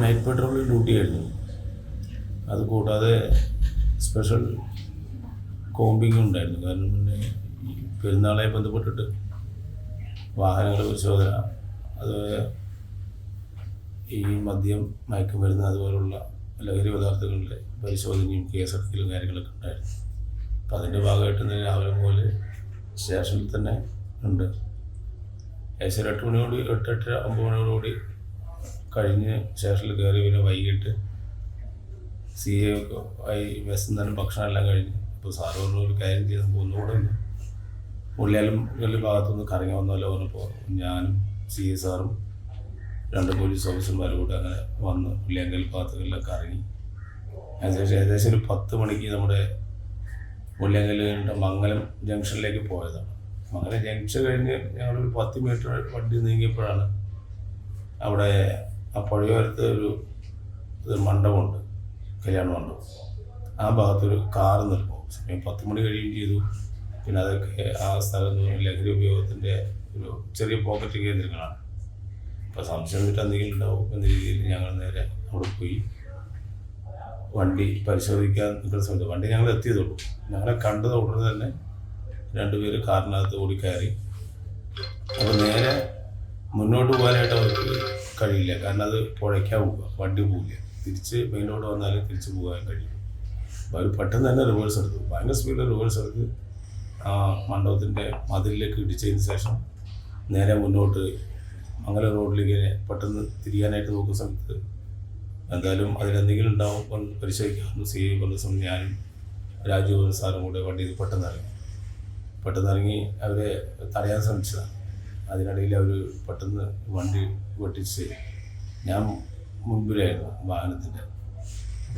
Night പെട്രോളിൽ duty ആയിരുന്നു. അത് കൂടാതെ സ്പെഷ്യൽ കോമ്പിങ് ഉണ്ടായിരുന്നു. കാരണം പിന്നെ പെരുന്നാളെ ബന്ധപ്പെട്ടിട്ട് വാഹനങ്ങളുടെ പരിശോധന അതുപോലെ ഈ മദ്യം മയക്കുമരുന്ന് അതുപോലുള്ള ലഹരി പദാർത്ഥങ്ങളുടെ പരിശോധനയും കേസെടുക്കലും കാര്യങ്ങളൊക്കെ ഉണ്ടായിരുന്നു. അപ്പം അതിന്റെ ഭാഗമായിട്ട് ഇന്ന് രാവിലെ മുതൽ സ്റ്റേഷനിൽ തന്നെ ഉണ്ട്. ഏകദേശം എട്ട് മണിയോട് എട്ട് എട്ടര ഒമ്പത് മണിയോടുകൂടി കഴിഞ്ഞ് സ്റ്റേഷനിൽ കയറി പിന്നെ വൈകിട്ട് സി എ ആയി ബസ്സിൽ തന്നെ ഭക്ഷണം എല്ലാം കഴിഞ്ഞ്. അപ്പോൾ സാറ് പറഞ്ഞു ഒരു കാര്യം ചെയ്ത് നമുക്ക് ഒന്നുകൂടെ ഒന്ന് മുള്ളിയാലും വലിയ ഭാഗത്തുനിന്ന് കറങ്ങി വന്നല്ലോ പറഞ്ഞപ്പോൾ ഞാനും സി എ സാറും രണ്ട് പോലീസ് ഓഫീസർമാരും കൂടെ അങ്ങനെ വന്ന് പുള്ളിയങ്കൽ ഭാഗത്തുകളിലൊക്കെ ഇറങ്ങി അതിനുശേഷം ഏകദേശം ഒരു പത്ത് മണിക്ക് നമ്മുടെ മുള്ളിയങ്കൽ കഴിഞ്ഞിട്ട് മംഗലം ജംഗ്ഷനിലേക്ക് പോയതാണ്. മംഗലം ജംഗ്ഷൻ കഴിഞ്ഞ് ഞങ്ങളൊരു പത്ത് മീറ്റർ വണ്ടി നീങ്ങിയപ്പോഴാണ് അവിടെ ആ പുഴയോരത്ത് ഒരു ഒരു മണ്ഡപമുണ്ട് കല്യാണ മണ്ഡപം. ആ ഭാഗത്തൊരു കാർ നിൽക്കും സമയം പത്ത് മണി കഴിയുകയും ചെയ്തു. പിന്നെ അതൊക്കെ ആ സ്ഥലം ലഹരി ഉപയോഗത്തിന്റെ ഒരു ചെറിയ പോക്കറ്റ് കേന്ദ്രങ്ങളാണ്. അപ്പോൾ സംശയം എന്നിട്ട് എന്തെങ്കിലും ഉണ്ടാവും എന്ന രീതിയിൽ ഞങ്ങൾ നേരെ അവിടെ പോയി. വണ്ടി പരിശോധിക്കാൻ നിൽക്കുന്ന സമയത്ത് വണ്ടി ഞങ്ങൾ എത്തിയതുള്ളൂ. ഞങ്ങളെ കണ്ടത് ഉടനെ തന്നെ രണ്ടുപേര് കാറിനകത്ത് ഓടി കയറി. അപ്പോൾ നേരെ മുന്നോട്ട് പോകാനായിട്ട് അവർക്ക് കഴിയില്ല. കാരണം അത് പുഴയ്ക്കാൻ പോവുക. വണ്ടി പോവില്ല. തിരിച്ച് മെയിൻ റോഡ് വന്നാലേ തിരിച്ച് പോകാൻ കഴിയും. അപ്പോൾ അവർ പെട്ടെന്ന് തന്നെ റിവേഴ്സ് എടുത്തു. ഭയങ്കര സ്പീഡിൽ റിവേഴ്സ് എടുത്ത് ആ മണ്ഡപത്തിന്റെ മതിലിലേക്ക് ഇടിച്ചതിന് ശേഷം നേരെ മുന്നോട്ട് മംഗല റോഡിലേക്ക് പെട്ടെന്ന് തിരിയാനായിട്ട് നോക്കുന്ന സമയത്ത് എന്തായാലും അതിലെന്തെങ്കിലും ഉണ്ടാവും പരിശോധിക്കാം. സി ഐ പറഞ്ഞ സമയം ഞാനും രാജു സാറും കൂടെ വണ്ടിയിൽ പെട്ടെന്ന് ഇറങ്ങി. പെട്ടെന്ന് ഇറങ്ങി അവരെ തടയാൻ ശ്രമിച്ചതാണ്. അതിനിടയിൽ അവർ പെട്ടെന്ന് വണ്ടി വെട്ടിച്ച് ഞാൻ മുൻപിലായിരുന്നു വാഹനത്തിന്റെ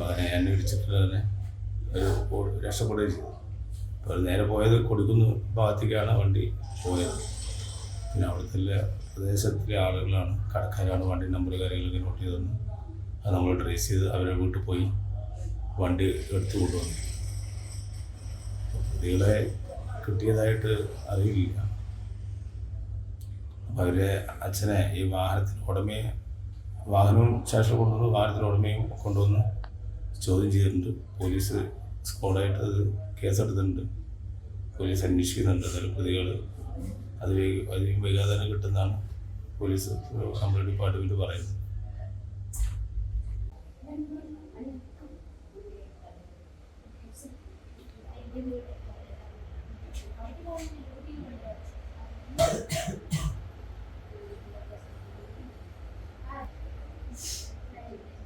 വാഹനം എന്നെ ഇടിച്ചിട്ട് തന്നെ ഒരു രക്ഷപ്പെടുകയും ചെയ്തു. അപ്പോൾ നേരെ പോയത് കൊടുക്കുന്ന ഭാഗത്തേക്കാണ് വണ്ടി പോയത്. പിന്നെ അവിടുത്തെ പ്രദേശത്തിലെ ആളുകളാണ് കടക്കാരാണ് വണ്ടി നമ്പർ കാര്യങ്ങളൊക്കെ നോട്ട് ചെയ്തതെന്ന്. അത് നമ്മൾ ട്രേസ് ചെയ്ത് അവരെ വീട്ടിൽ പോയി വണ്ടി എടുത്തു കൊണ്ടുവന്നു. പ്രതികളെ കിട്ടിയതായിട്ട് അറിയില്ല. അവരെ അച്ഛനെ ഈ വാഹനത്തിന് ഉടമയെ വാഹനവും ശേഷം കൊണ്ടുവന്ന് വാഹനത്തിന് ഉടമയും കൊണ്ടുവന്ന് ചോദ്യം ചെയ്തിട്ടുണ്ട് പോലീസ് സ്ക്വാഡായിട്ട് അത് കേസെടുത്തിട്ടുണ്ട് പോലീസ് അന്വേഷിക്കുന്നുണ്ട് എന്നാലും പ്രതികൾ അത് അധികം വൈകാതെ തന്നെ കിട്ടുന്നതാണ് പോലീസ് നമ്മുടെ ഡിപ്പാർട്ട്മെന്റ് പറയുന്നത്